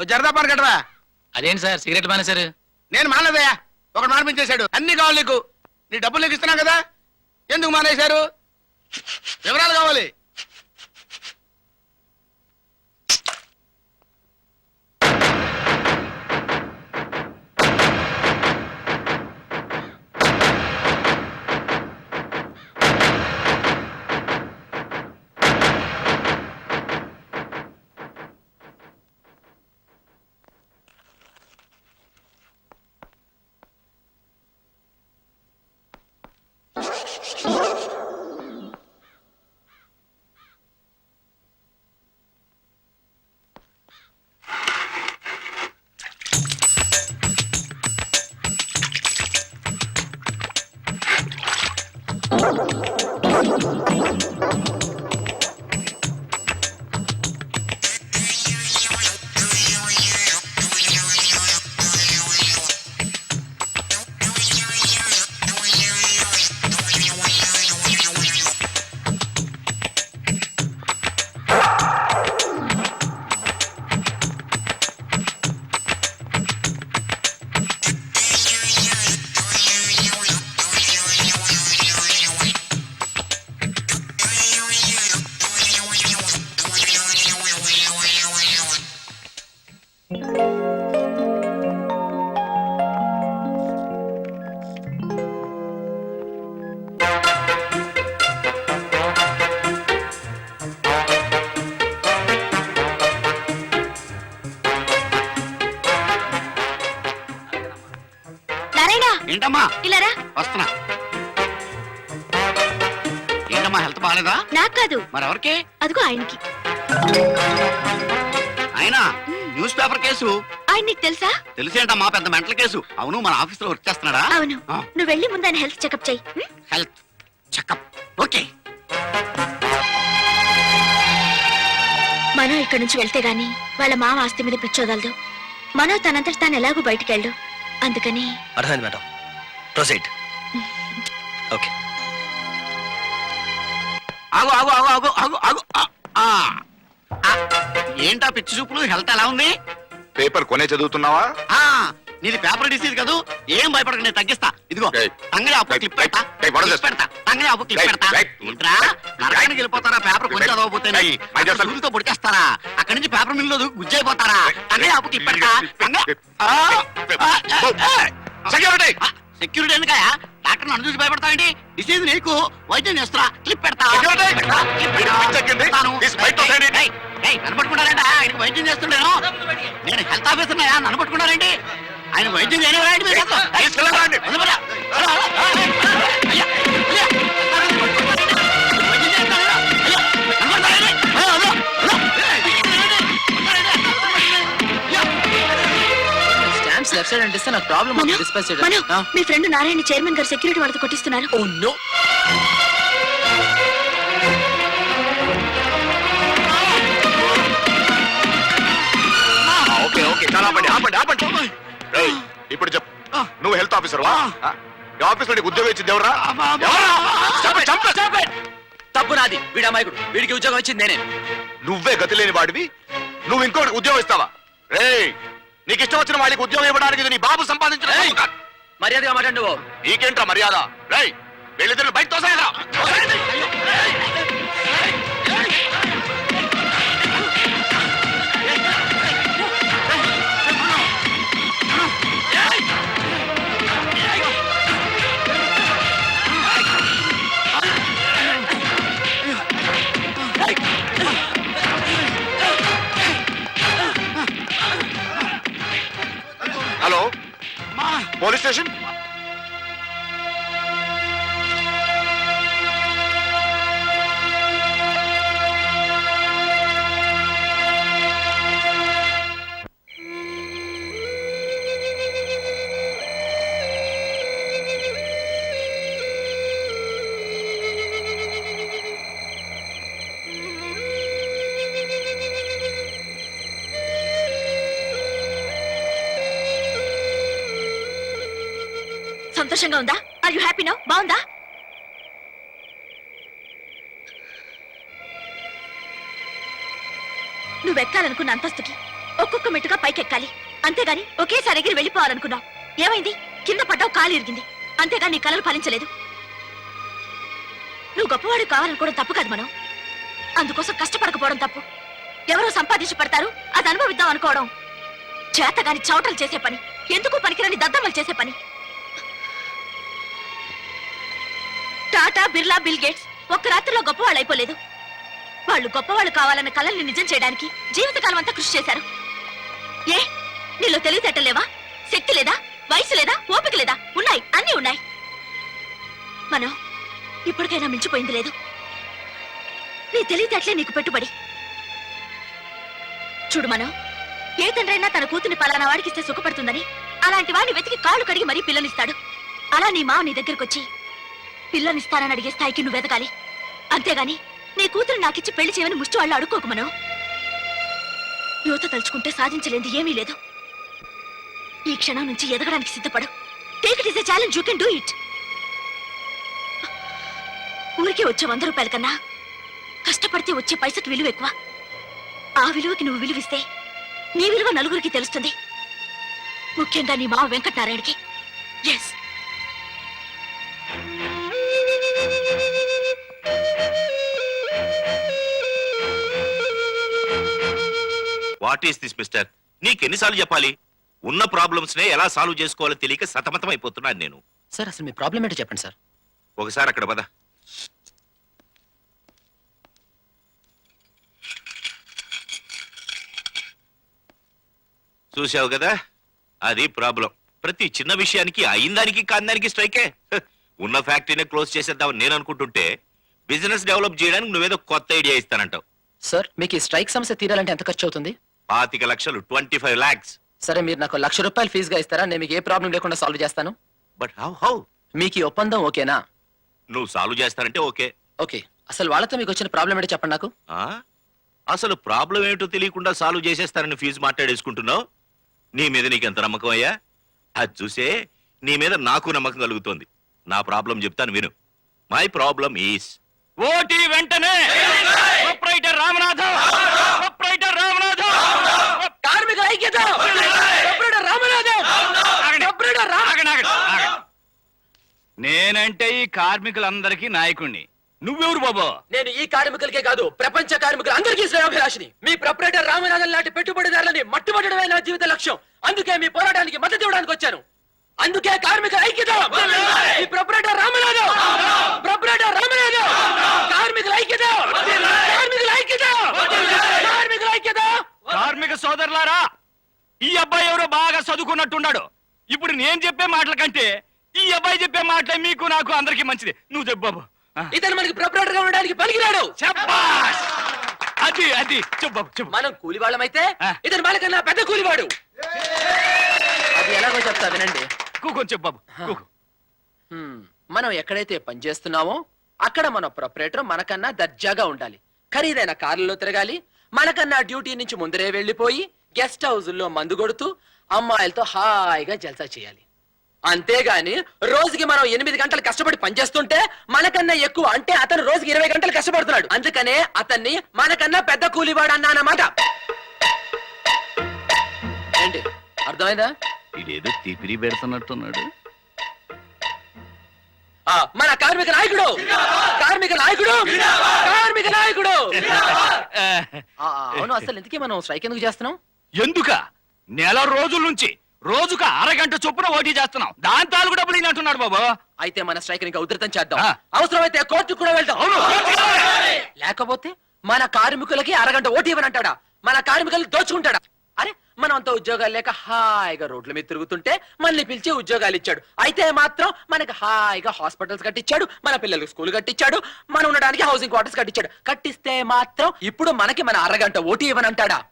ఓ జరదా కట్టరా అదేంటి sir cigarette మానేశారు? నేను మానదయ్యా ఒకడు మానిపించేశాడు అన్ని కావాలి నీకు. నీ డబ్బులు నీకు ఇస్తున్నా కదా. ఎందుకు మానేశారు? వివరాలు కావాలి. కాదు. మరెవరికి? అదిగో ఆయనకి. అయినా న్యూస్ పేపర్ కేసు. ఆయన నీకు తెలుసా? తెలిసేంటమ్మా పెద్ద మెంటల్ కేసు. అవును మన ఆఫీస్లో వర్క్ చేస్తున్నాడా? అవును. ఆ. నువ్వు వెళ్ళి ముందు ఆయన హెల్త్ చెకప్ చెయ్యి. ఉం? Health checkup. ఓకే. మనో ఇక్కడి నుంచి వెళ్తే గాని వాళ్ళ మామ ఆస్తి మీద పిచ్చోదలదు మనో తనంతట తాను ఎలాగో బయటికెళ్ళు. అందుకని అర్థమైంది మేడం. ప్రొసీడ్. ఓకే. ఆగు ఆగు ఆగు ఆగు ఆగు ఆగు. ఆ, ఆ. ఆ, ఏంటా పిచ్చి చూపులు? హెల్త్ ఎలా ఉంది? పేపర్ కొనే చదువుతున్నావా? ఆ నీది పేపర్ డిసీజ్ కాదు. ఏం భయపడక నేను తగ్గిస్తా. ఇదిగో ఏయ్. తంగడి అప్పు ఏయ్, క్లిప్ పెడతా. ఏయ్, వడలు క్లిప్ పెడతా. తంగడి అప్పు క్లిప్ ఏయ్, పెడతా. ఏయ్. ఏంట్రా? నరకానికి వెళ్ళిపోతారా? పేపర్ కొంచెం ఏయ్, చదవకపోతే ఏయ్, సూదితో పొడిచేస్తారా? అక్కడి నుంచి పేపర్ మిల్లు గుజ్జైపోతారా? తంగడి అప్పు క్లిప్ పెడతా. తంగడి సెక్యూరిటీ! సెక్యూరిటీ ఎందుకయా డాక్టర్ నన్ను చూసి భయపడతావేంటి? డిసీజ్ నీకు వైద్యం చేస్తున్నా క్లిప్ పెడతా పట్టుకున్నారంట ఆయనకి వైద్యం చేస్తుండేను. నేను హెల్త్ ఆఫీసర్ నన్ను పట్టుకున్నారేంటి ఆయన వైద్యం చేయనివ్వరా నాకు ప్రాబ్లం మనో, డిస్పాచ్ మనో, మీ ఫ్రెండ్ నారాయణ చైర్మన్ గారు సెక్యూరిటీ వాళ్ళతో కొట్టిస్తున్నారు. ఓ నో ఓకే ఓకే చాలా ఆపండి ఆపండి ఆపండి. ఏయ్, ఇప్పుడు చెప్పు. నువ్వు హెల్త్ ఆఫీసర్ వా? ఈ ఆఫీస్లో నీకు ఉద్యోగం ఇచ్చింది ఎవరా ఎవరా? చంపే, చంపే. తప్పు నాది. వీడు అమాయకుడు. వీడికి ఉద్యోగం వచ్చింది నేనే. నువ్వే గతి లేని వాడివి. నువ్వు ఇంకోటి ఉద్యోగం ఇస్తావా? రేయ్ నీకు ఇష్టం వచ్చిన వాడికి ఉద్యోగం ఇవ్వడానికి ఇది నీ బాబు సంపాదించిన. మర్యాదగా మాట్లాడు నువ్వు. నీకేంట్రా మర్యాద? రేయ్ వీళ్ళిద్దరు బయట హలో పోలీస్ స్టేషన్? సంతోషంగా ఉందా? ఆర్ యు హ్యాపీ నౌ బాగుందా? నువ్వు ఎక్కాలనుకున్న అంతస్తుకి ఒక్కొక్క మెట్టుగా పైకెక్కాలి. అంతేగాని ఒకేసారి ఎగిరి వెళ్ళిపోవాలనుకున్నావు. ఏమైంది? కింద పడ్డావు కాలు ఇరిగింది. అంతేగాని నీ కలలు ఫలించలేదు. నువ్వు గొప్పవాడు కావాలనుకోవడం తప్పు కాదు మనం. అందుకోసం కష్టపడకపోవడం తప్పు. ఎవరో సంపాదించి పడతారు అది అనుభవిద్దాం అనుకోవడం. చేతగాని చౌటలు చేసే పని. ఎందుకు పనికిరాని దద్దమ్మలు చేసే పని. టాటా బిర్లా బిల్ గేట్స్ ఒక్క రాత్రిలో గొప్పవాళ్ళు అయిపోలేదు. వాళ్ళు గొప్పవాళ్ళు కావాలన్న కలల్ని నిజం చేయడానికి జీవితకాలం అంతా కృషి చేశారు. ఏ? నీలో తెలివితేటలేవా శక్తి లేదా? వయసు లేదా? ఓపిక లేదా? ఉన్నాయి. అన్నీ ఉన్నాయి. మనం ఇప్పటికైనా మించిపోయింది లేదు. నీ తెలివితేటలే నీకు పెట్టుబడి. చూడు మనం ఏ తండ్రైనా తన కూతుని పలానా వాడికిస్తే సుఖపడుతుందని అలాంటి వాడిని వెతికి కాళ్ళు కడిగి మరీ పిల్లనిస్తాడు. అలా నీ మావ నీ దగ్గరకొచ్చి పిల్లనిస్తానని అడిగే స్థాయికి నువ్వు ఎదగాలి. అంతేగాని నీ కూతురు నాకిచ్చి పెళ్ళి చేయమని ముష్టి వాళ్ళు అడుక్కోకు మనం. యువత తలుచుకుంటే సాధించలేంది ఏమీ లేదు. ఈ క్షణం నుంచి ఎదగడానికి సిద్ధపడు. Take it is a challenge you can do it ఊరికే వచ్చే వంద రూపాయల కన్నా కష్టపడితే వచ్చే పైసకి విలువ ఎక్కువ. ఆ విలువకి నువ్వు విలువిస్తే నీ విలువ నలుగురికి తెలుస్తుంది. ముఖ్యంగా నీ మావ వెంకటనారాయణకి. Yes what is this mister. నీకెన్నిసార్లు చెప్పాలి? ఉన్న ప్రాబ్లమ్స్ నే ఎలా సాల్వ్ చేసుకోవాలో తెలియక సతమతం అయిపోతున్నాను నేను. సార్ అసలు మీ ప్రాబ్లం ఏంటో చెప్పండి సార్. ఒకసారి అక్కడ పద. చూసావు కదా? అది ప్రాబ్లం. ప్రతి చిన్న విషయానికి అయిందానికి కాందానికి స్ట్రైకే. ఉన్న ఫ్యాక్టరీనే క్లోజ్ చేసేద్దామని నేను అనుకుంటుంటే బిజినెస్ డెవలప్ చేయడానికి నువ్వేదో కొత్త ఐడియా ఇస్తానంటావు. సార్ మీకు ఈ స్ట్రైక్ సమస్య తీరాలంటే ఎంత ఖర్చు అవుతుంది? పాతిక లక్షలు ట్వంటీ ఫైవ్ లాక్స్ సరే మీరు నాకు లక్ష రూపాయలు ఫీజుగా ఇస్తారా? నేను మీకు ఏ ప్రాబ్లం లేకుండా సాల్వ్ చేస్తాను? బట్ హౌ హౌ మీకు ఈ ఒప్పందం ఓకేనా? నువ్వు సాల్వ్ చేస్తానంటే ఓకే. ఓకే. అసలు వాళ్ళతో మీకు వచ్చిన ప్రాబ్లం ఏంటో చెప్పండి నాకు. ఆ? అసలు ప్రాబ్లం ఏమిటో తెలియకుండా సాల్వ్ చేసేస్తానని ఫీజు మాట్లాడేసుకుంటున్నావు? నీ మీద నీకెంత నమ్మకం అయ్యా? అది చూసే నీ మీద నాకు నమ్మకం కలుగుతోంది. నా ప్రాబ్లం చెప్తాను విను. మై ప్రాబ్లం ఈస్ ఓటీ వెంటనే! ప్రొప్రైటర్ రామనాథం ఐక్యత. నేనంటే ఈ కార్మికులందరికీ నాయకుణ్ణి. నువ్వెవరు బాబు? నేను ఈ కార్మికులకే కాదు ప్రపంచ కార్మికులు అందరికీ శ్రేయోభిలాషిని. మీ ప్రొపరేటర్ రామనాథన్ లాంటి పెట్టుబడిదారులని మట్టుబడమే నా జీవిత లక్ష్యం. అందుకే మీ పోరాటానికి మద్దతు ఇవ్వడానికి వచ్చాను. అందుకే కార్మిక ఐక్యత! ఈ ప్రొపరేటర్ రామనాథం ప్రొపరేటర్ రామనాథం కార్మికుల ఐక్యత! కార్మికుల ఐక్యత! కార్మికుల ఐక్యత! కార్మిక సోదరులారా ఈ అబ్బాయి ఎవరో బాగా చదువుకున్నట్టున్నాడు. ఇప్పుడు నేను చెప్పే మాటల కంటే ఈ అబ్బాయి చెప్పే మాటలే మీకు నాకు అందరికీ మంచిది. నువ్వు చెప్పు బాబు. ఇతను మనకి ప్రొపరేటర్గా ఉండడానికి పనికిరాడు. శబ్బాష్! అది అది. చెప్పు బాబు చెప్పు. మనం కూలి వాళ్ళమైతే ఆ. ఇతను మనకన్నా పెద్ద కూలివాడు. అది ఎలాగో చెప్తా వినండి. కూకొని చెప్పు బాబు మనం ఎక్కడైతే పనిచేస్తున్నామో అక్కడ మన ప్రొపరేటర్ మనకన్నా దర్జాగా ఉండాలి. ఖరీదైన కార్లలో తిరగాలి మనకన్నా డ్యూటీ నుంచి ముందరే వెళ్ళిపోయి గెస్ట్ హౌజుల్లో మందు కొడుతూ అమ్మాయిలతో హాయిగా జల్సా చేయాలి. అంతేగాని రోజుకి మనం ఎనిమిది గంటలు కష్టపడి పనిచేస్తుంటే మనకన్నా ఎక్కువ అంటే అతను రోజుకి ఇరవై గంటలు కష్టపడుతున్నాడు. అందుకనే అతన్ని మనకన్నా పెద్ద కూలివాడు అన్నానమాట. ఏంటి? అర్థమైందా? ఇదేదో తిపిరి పెడుతున్నట్టున్నాడు. ఆ, మన కార్మిక నాయకుడు! కార్మిక నాయకుడు! కార్మిక నాయకుడు! ఆ, ఆ, అవును అసలు ఎందుకే మనం స్ట్రైక్ ఎందుకు చేస్తున్నాం? ఎందుక? నెల రోజుల నుంచి రోజుకు అరగంట చొప్పున ఓటీ చేస్తున్నాం. దాని తాలూకు డబ్బులు ఈయన అంటున్నాడు బాబు. అయితే మన స్ట్రైక్ ఇంకా ఉధృతం చేద్దాం. ఆ. అవసరమైతే కోర్టుకు కూడా వెళ్దాం. లేకపోతే మన కార్మికులకి అరగంట ఓటీ ఇవ్వనంటాడా మన కార్మికులు దోచుకుంటాడా? అరే మనం అంత ఉద్యోగాలు లేక హాయిగా రోడ్ల మీద తిరుగుతుంటే మనల్ని పిలిచి ఉద్యోగాలు ఇచ్చాడు. అయితే మాత్రం మనకి హాయిగా హాస్పిటల్స్ కట్టించాడు మన పిల్లలకు స్కూల్ కట్టించాడు మనం ఉండడానికి హౌసింగ్ క్వార్టర్స్ కట్టించాడు. కట్టిస్తే మాత్రం ఇప్పుడు మనకి మన అరగంట ఓటీ ఇవ్వనంటాడా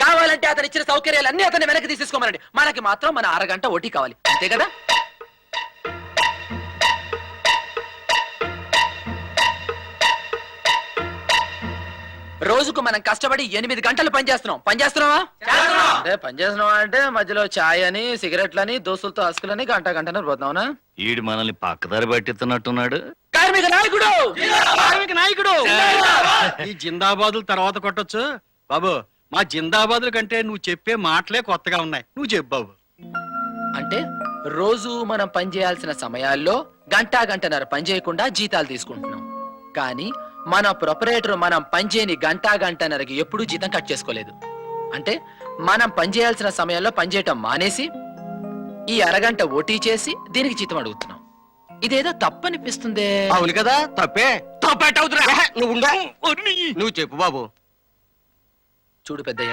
కావాలంటే అతను ఇచ్చిన సౌకర్యాలన్నీ అతన్ని వెనక్కి తీసేసుకోమనండి. మనకి మాత్రం మన అరగంట ఓటీ కావాలి. అంతే కదా? రోజుకు మనం కష్టపడి ఎనిమిది గంటలు పనిచేస్తున్నాం పనిచేస్తున్నావా అంటే పనిచేస్తున్నావా అంటే మధ్యలో ఛాయ్ అని సిగరెట్లని దోస్తులతో అసుకులని గంట గంటనే పోతున్నావునా? ఈడు మనల్ని పక్కదారి పట్టిస్తున్నట్టున్నాడు. కార్మిక నాయకుడు! కార్మిక నాయకుడు! ఈ జిందాబాదులు తర్వాత కొట్టొచ్చు. బాబు మా జిందాబాదుల కంటే నువ్వు చెప్పే మాటలే కొత్తగా ఉన్నాయి. నువ్వు చెప్పు బాబు. అంటే రోజు మనం పని చేయాల్సిన సమయాల్లో గంటా గంటన్నర పని చేయకుండా జీతాలు తీసుకుంటున్నాం. కానీ మన ప్రొపరేటర్ మనం పని చేయని గంటా గంటన్నరకి ఎప్పుడూ జీతం కట్ చేసుకోలేదు. అంటే మనం పని చేయాల్సిన సమయంలో పని చేయటం మానేసి ఈ అరగంట ఓటీ చేసి దీనికి జీతం అడుగుతున్నాం. ఇదేదో తప్పనిపిస్తుందే. అవును కదా తప్పే. తోపేటవుతురా ఏహే, నువ్వు ఉండా? నువ్వు చెప్పు బాబు. చూడు పెద్దయ్య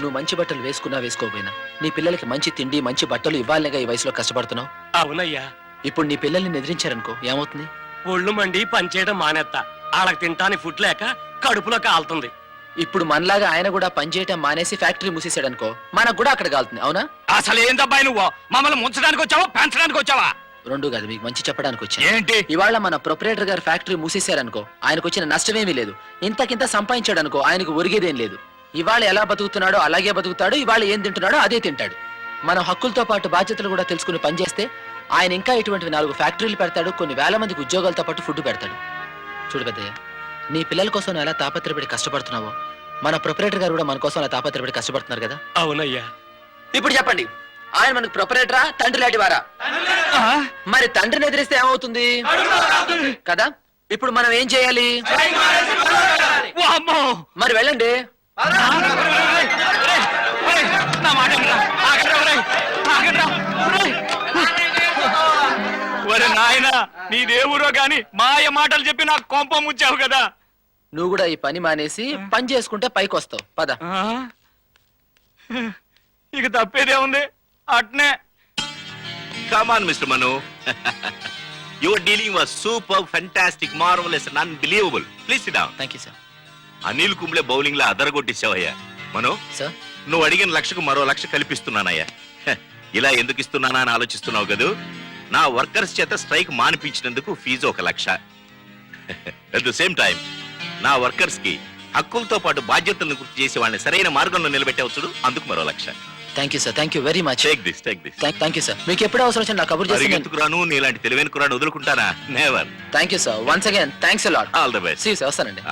నువ్వు మంచి బట్టలు వేసుకున్నా వేసుకోకపోయినా నీ పిల్లలకి మంచి తిండి మంచి బట్టలు ఇవ్వాలిగా ఈ వయసులో కష్టపడుతున్నావు? అవునయ్యా. ఇప్పుడు నీ పిల్లల్ని ఎదిరించారనుకో ఏమవుతుంది? ఒళ్ళు మండి పనిచేయడం మానేత్తా. ఆళ్ళకి తింటానికి ఫుడ్ లేక కడుపులో కాలుతుంది ఇప్పుడు మనలాగా ఆయన కూడా పనిచేయటం మానేసి ఫ్యాక్టరీ మూసేసాడనుకో మనకు కూడా అక్కడ కాలుతుంది అవునా? అసలు ఏందబ్బాయి నువ్వు? మమ్మల్ని ముంచడానికి వచ్చావా పెంచడానికి వచ్చావా? రెండు కాదు మీకు మంచి చెప్పడానికి వచ్చా. ఏంటి? ఇవాళ మన ప్రొపరేటర్ గారు ఫ్యాక్టరీ మూసేశారనుకో ఆయనకు వచ్చిన నష్టమేమీ లేదు. ఇంతకింత సంపాదించాడు అనుకో ఆయనకు ఒరిగేదేం లేదు. ఇవాళ ఎలా బతుకుతున్నాడో అలాగే బతుకుతాడు ఇవాళ ఏం తింటున్నాడో అదే తింటాడు. మన హక్కులతో పాటు బాధ్యతలు కూడా తెలుసుకుని పనిచేస్తే ఆయన ఇంకా ఇటువంటి నాలుగు ఫ్యాక్టరీలు పెడతాడు కొన్ని వేల మందికి ఉద్యోగాలతో పాటు ఫుడ్ పెడతాడు. చూడు పెద్దయ్య నీ పిల్లల కోసం ఎలా తాపత్రపడి కష్టపడుతున్నావో మన ప్రొపరేటర్ గారు కూడా మన కోసం అలా తాపత్రపడి కష్టపడుతున్నారు కదా. అవునయ్యా. ఇప్పుడు చెప్పండి ఆయన మనకు ప్రొపరేటరా తండ్రి లాంటి వారా మరి తండ్రిని ఎదిరిస్తే ఏమవుతుంది? కదా ఇప్పుడు మనం ఏం చేయాలి! మరి వెళ్ళండి. ఒరే నాయనా నీ దేవురో గాని మాయ మాటలు చెప్పి నాకు కొంప ముచ్చావు కదా. నువ్వు కూడా ఈ పని మానేసి పని చేసుకుంటే పైకి వస్తావు. పద? ఇక తప్పేదే ఉంది. అట్నే. Come on mister Manu your dealing was super fantastic marvellous and unbelievable please sit down thank you sir Anil Kumble బౌలింగ్లో అదరగొట్టేశావయ్యా మను సార్? నువ్వు అడిగిన లక్షకు మరో లక్ష కల్పిస్తున్నానయ్యా. హ, ఇలా ఎందుకు ఇస్తున్నానా అని ఆలోచిస్తున్నావు కదూ? నా వర్కర్స్ చేత స్ట్రైక్ మానిపించినందుకు ఫీజు ఒక lakh. At the same time నా వర్కర్స్కి హక్కులతో పాటు బాధ్యతలను గుర్తు చేసి వాళ్ళని సరైన మార్గంలో నిలబెట్టవచ్చుడు అందుకు మరో lakh. Thank you sir thank you very much take this take this thank you sir మీకు ఎప్పుడు అవసరం వచ్చినా నాకు కబుర్ చేసి పరిగెత్తుకురాను నీలాంటి తెలివైన కురాను వదులుకుంటానా? Never thank you sir once again thanks lot all the best see sir వస్తానండి.